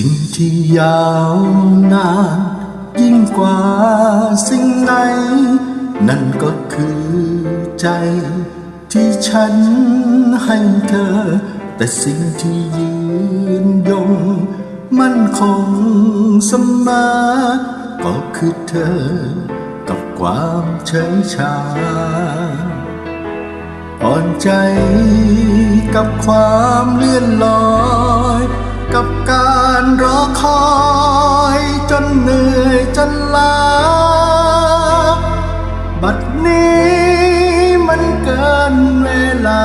สิ่งที่ยาวนาน ยิ่งกว่าสิ่งไหน นั่นก็คือใจ ที่ฉันให้เธอ แต่สิ่งที่ยืนยง มั่นคงเสมอก็คือเธอ กับความเฉยชาอ่อนใจกับความเลื่อนลอย การรอคอยจนเหนื่อยจนล้า บัดนี้มันเกินเวลา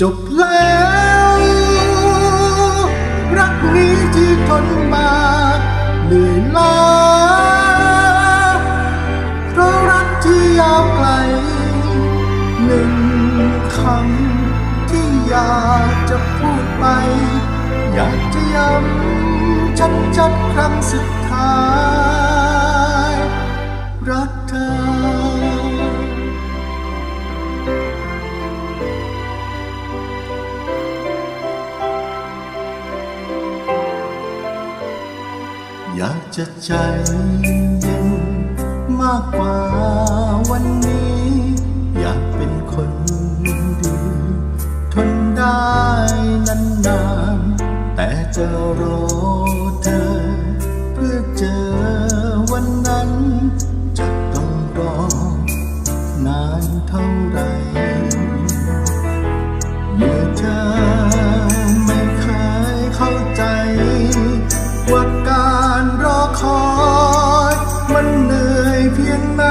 จบแล้ว รักนี้ที่ทนมาเหนื่อยล้าเพราะรักที่ยาวไกลหนึ่งคำที่ยากจะพูด ไป อยากจะย้ำชัดๆครั้งสุดท้าย รักเธออยากจะใจเย็นมากกว่าวันนี้ อยากเป็นคนดี ทนได้ รอเธอ เพื่อเจอวันนั้น จะต้องรอนานเท่าไรเมื่อเธอไม่เคยเข้าใจ ว่าการรอคอยมันเหนื่อยเพียงไหน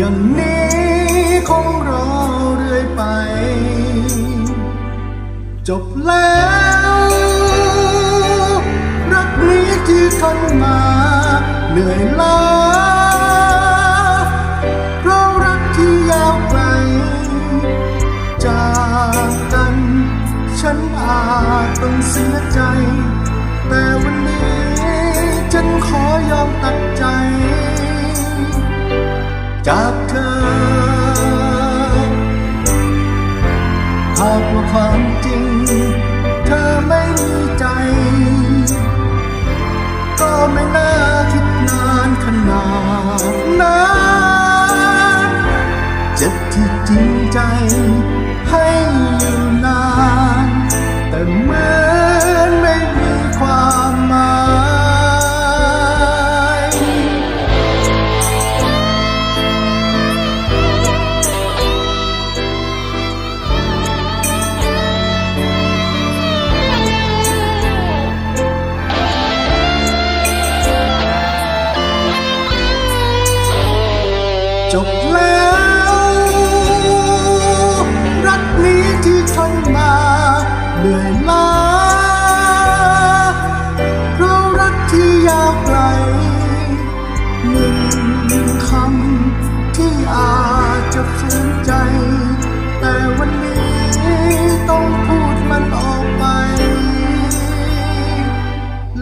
ย่าง จบแล้ว รักนี้ที่ทนมาเหนื่อยล้าเพราะรักที่ยาวไกลจากกัน ฉันอาจต้องเสียใจ แต่วันนี้ฉันขอยอมตัดใจ จาก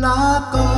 lá có